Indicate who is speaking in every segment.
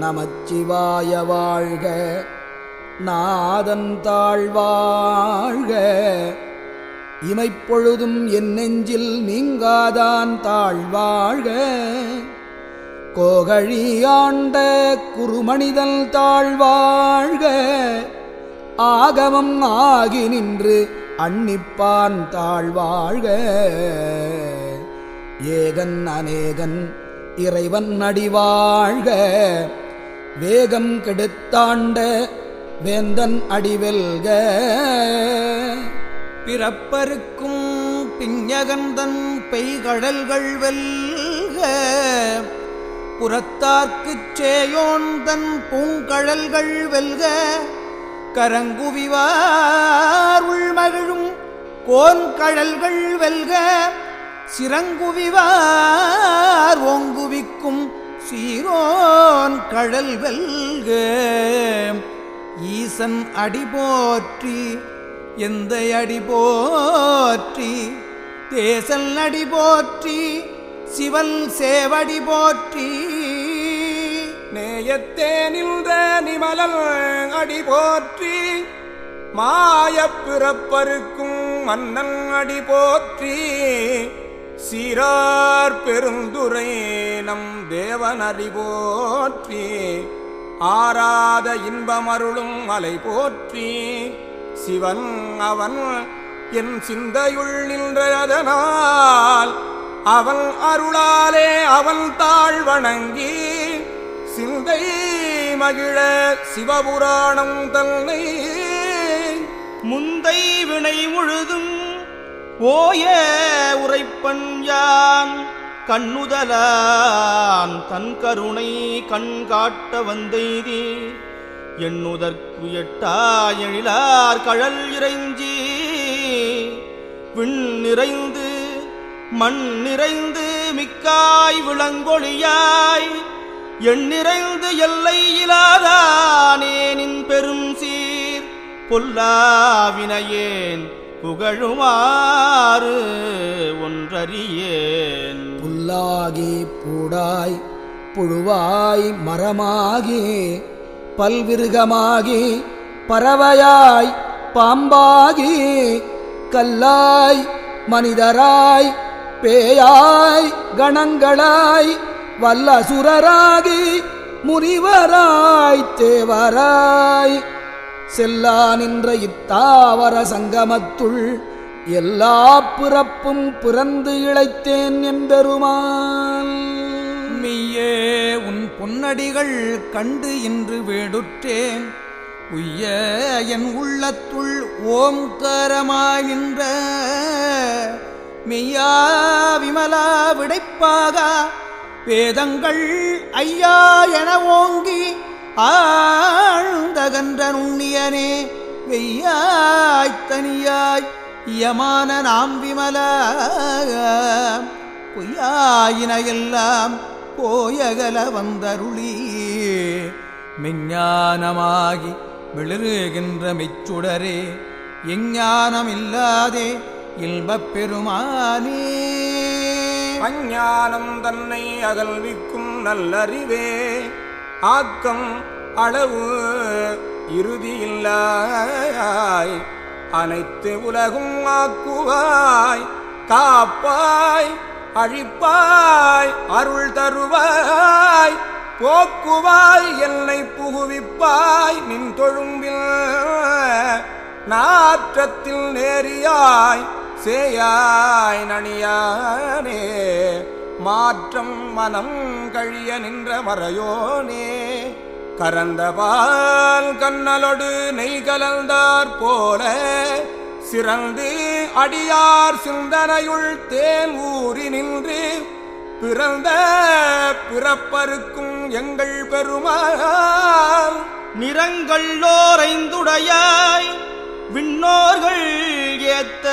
Speaker 1: நமச்சிவாய வாழ்க நாதன் தாழ்வாழ்க இமைப்பொழுதும் என் நெஞ்சில் நீங்காதான் தாழ்வாழ்க கோகழியாண்ட குறுமணிதல் தாழ்வாழ்க ஆகமம் ஆகி நின்று அன்னிப்பான் தாழ்வாழ்க ஏகன் அநேகன் இறைவன் அடிவாழ்க வேகம் கெடுத்தாண்ட வேந்தன் அடிவெல்க பிறப்பருக்கும் பிஞ்சகந்தன் பெய்கடல்கள் வெல்க புறத்தார்க்குச் சேயோந்தன் பூங்கழல்கள் வெல்க கரங்குவிவார் உள்மகிழும் கோன்கழல்கள் வெல்க சிறங்குவிவார் ஓங்குவிக்கும் சீரோன் கழல் வெல்கு ஈசன் அடி போற்றி எந்த அடி போற்றி தேசல் அடி போற்றி சிவல் சேவடி போற்றி
Speaker 2: நேயத்தே நின்ற நிமலல் அடி போற்றி மாயப் பிறப்பருக்கும் மன்னன் அடி போற்றி சீரார் பெருந்துரை நம் தேவன் அறிவோற்றி ஆராத இன்பமருளும் மலை போற்றி சிவன் அவன் என் சிந்தையுள் நின்ற அதனால் அவன் அருளாலே அவன் தாழ் வணங்கி சிந்தை மகிழ சிவபுராணம் தன்னை
Speaker 1: முந்தை வினை முழுதும் ஓய உரைப்பஞ்சான் கண்ணுதலான் தன் கருணை கண் காட்ட வந்தெய்தி எண்ணுதற்கு எட்டா எழிலார் கழல் இறைஞ்சி விண் நிறைந்து மண் நிறைந்து மிக்காய் விளங்கொழியாய் எண்ணிறைந்து எல்லை இலாதானேனின் பெரும் சீர் பொல்லாவினையேன் புகழுமாறு ஒன்றறியேன்
Speaker 2: புல்லாகி பூடாய் புழுவாய் மரமாகி பல்விருகமாகி பறவையாய் பாம்பாகி கல்லாய் மனிதராய் பேயாய் கணங்களாய் வல்லசுரராகி முனிவராய் தேவராய் செல்லா நின்ற இத்தாவர சங்கமத்துள் எல்லா பிறப்பும் பிறந்து இழைத்தேன் என்பெருமான்
Speaker 1: மெய்யே உன் பொன்னடிகள் கண்டு இன்று வேடுற்றேன் உய்ய என் உள்ளத்துள் ஓம்காரமாய் நின்ற மெய்யா விமலா விடைப்பாக வேதங்கள் ஐயா என ஓங்கி ஆழ்ந்தகன்ற நுண்ணியனே வெய்யாய்த்தனியாய் யமான நாம் விமல பொய்யாயினையெல்லாம் போயகல வந்தருளி மெஞ்ஞானமாகி விளிருகின்ற மெச்சுடரே எஞ்ஞானம் இல்லாதே இல்பப் பெருமானே
Speaker 2: அஞ்ஞானம் தன்னை அகல்விக்கும் நல்லறிவே ஆக்கம் அளவு இறுதியில்லாய் அனைத்து உலகும் ஆக்குவாய் காப்பாய் அழிப்பாய் அருள் தருவாய் போக்குவாய் என்னை புகுவிப்பாய் நின் தொழும்பில் நாற்றத்தில் நேரியாய் சேயாய் நணியானே மாற்றம் மனம் கழிய நின்ற மறையோனே கரந்தபால் கண்ணலொடு நெய் கலந்தார் போல சிறந்து அடியார் சிந்தனையுள் தேன் ஊறி நின்று பிறந்த பிறப்பருக்கும் எங்கள் பெருமாள்
Speaker 1: நிறங்கள்ளோரைந்துடையாய் விண்ணோர்கள் ஏத்த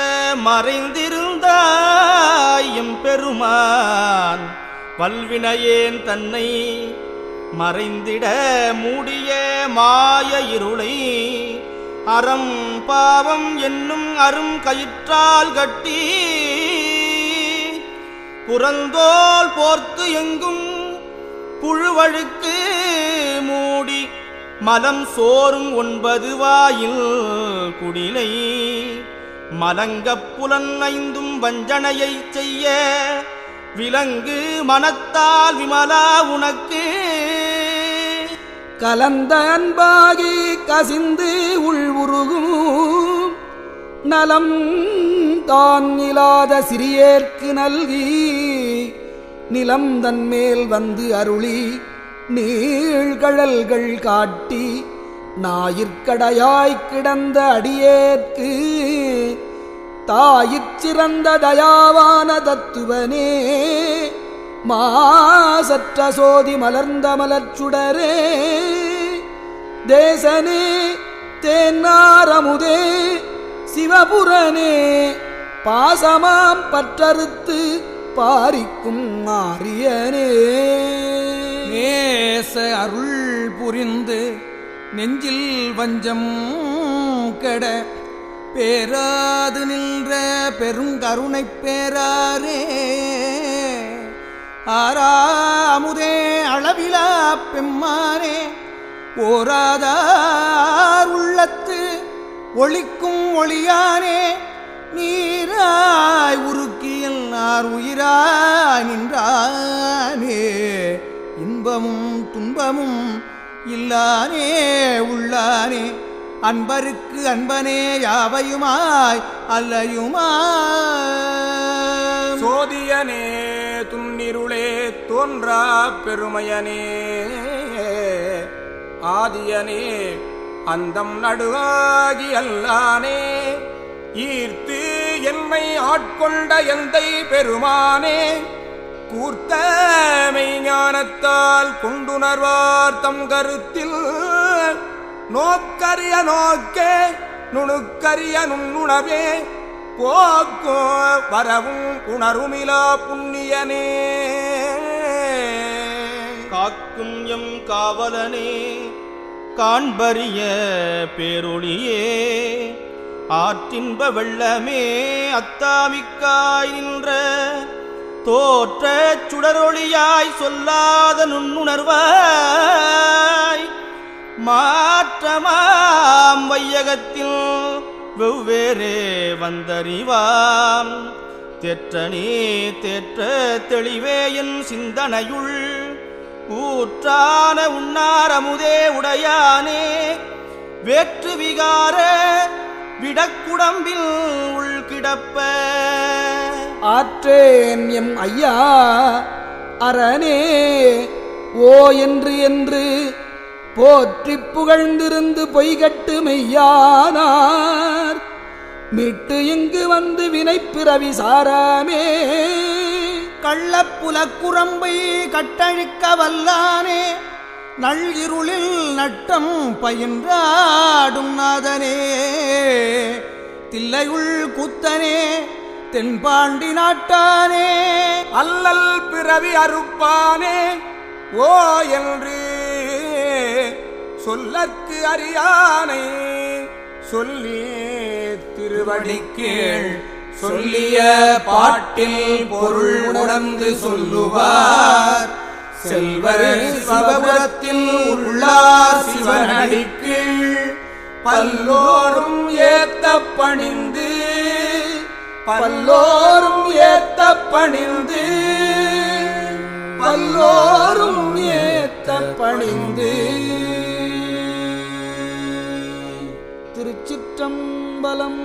Speaker 1: மறைந்திருந்தாயும் பெருமான் பல்வினையேன் தன்னை மறைந்திட மூடிய மாய இருளை அறம் பாவம் என்னும் அரும் கயிற்றால் கட்டி புறந்தோல் போர்த்து எங்கும் புழுவழுக்கு மூடி மலம் சோறும் ஒன்பது வாயில் குடிலை மலங்கப் புலன் ஐந்தும் வஞ்சனையை செய்ய விலங்கு மனத்தால் விமலா உனக்கு
Speaker 2: கலந்த அன்பாகி கசிந்து உள்வுருகும் நலம் தான் இல்லாத சிறியேற்கு நல்கி நிலம் தன் மேல் வந்து அருளி நீழ்கழல்கள் காட்டி ஞாயிற்கடையாய் கிடந்த அடியேற்கு தாயிற் சிறந்த தயாவான தத்துவனே மாசற்ற சோதி மலர்ந்த மலர்ச்சுடரே தேசனே தேன்னாரமுதே சிவபுரனே பாசமாம் பற்றறுத்து பாரிக்கும் மாரியனே
Speaker 1: நேச அருள் புரிந்து நெஞ்சில் வஞ்சம் கட பேராது நின்ற பெருங்கருணை பேராரே ஆரா அமுதே அளவிலா பெம்மாரே போராதார் உள்ளத்து ஒளிக்கும் ஒளியானே நீராய் உருக்கியில் நார் உயிரா நின்றானே இன்பமும் துன்பமும் இல்லானே உள்ளானே அன்பருக்கு அன்பனே யாவையுமாய் அல்லையுமா
Speaker 2: சோதியனே துண்ணிருளே தோன்றா பெருமையனே ஆதியனே அந்தம் நடுவாகி அல்லானே ஈர்த்து என்னை ஆட்கொண்ட எந்தை பெருமானே கூர்த்தமை ஞானத்தால் கொண்டுணர்வார் தம் கருத்தில் நோக்கரிய நோக்கே நுணுக்கரிய நுண்ணுணவே போக்கோ வரவும் உணருமிலா புண்ணியனே
Speaker 1: காக்கும் எம் காவலனே காண்பறிய பேரொழியே ஆற்றின்ப வெள்ளமே அத்தாமிக்காயின்ற தோற்ற சுடரொழியாய் சொல்லாத நுண்ணுணர்வாய் மாற்றமாம் வையகத்தில் வெவ்வேறே வந்தறிவாம் தெற்றனே தேற்ற தெளிவே என் சிந்தனையுள் ஊற்றான உண்ணாரமுதே உடையானே வேற்று விகார விடக்குடம்பில் உள்கிடப்ப
Speaker 2: ஆற்றேன் எம் ஐயா அரணே ஓ என்று என்று போற்றி புகழ்ந்திருந்து பொய்கட்டு மெய்யானார் மீட்டு இங்கு வந்து வினை பிறவி சாராமே
Speaker 1: கள்ளப்புலக்குரம்பை கட்டழிக்க வல்லானே இருளில் நட்டம் பயின்றாடும் நாதனே தில்லையுள் குத்தனே தென்பாண்டி நாட்டானே
Speaker 2: அல்லல் பிறவி அறுப்பானே ஓ என்று சொல்லக்கு அறியானை சொல்லி திருவடிக்கேள் சொல்லிய பாட்டில் பொருள் உணர்ந்து சொல்லுவார் செல்வர் சிவபுரத்தில் உள்ளார் சிவனடிக்கு பல்லோரும் ஏத்த பணிந்து பல்லோரும் ஏத்த பணிந்து பல்லோரும் ஏத்த பணிந்து திருச்சிற்றம்பலம்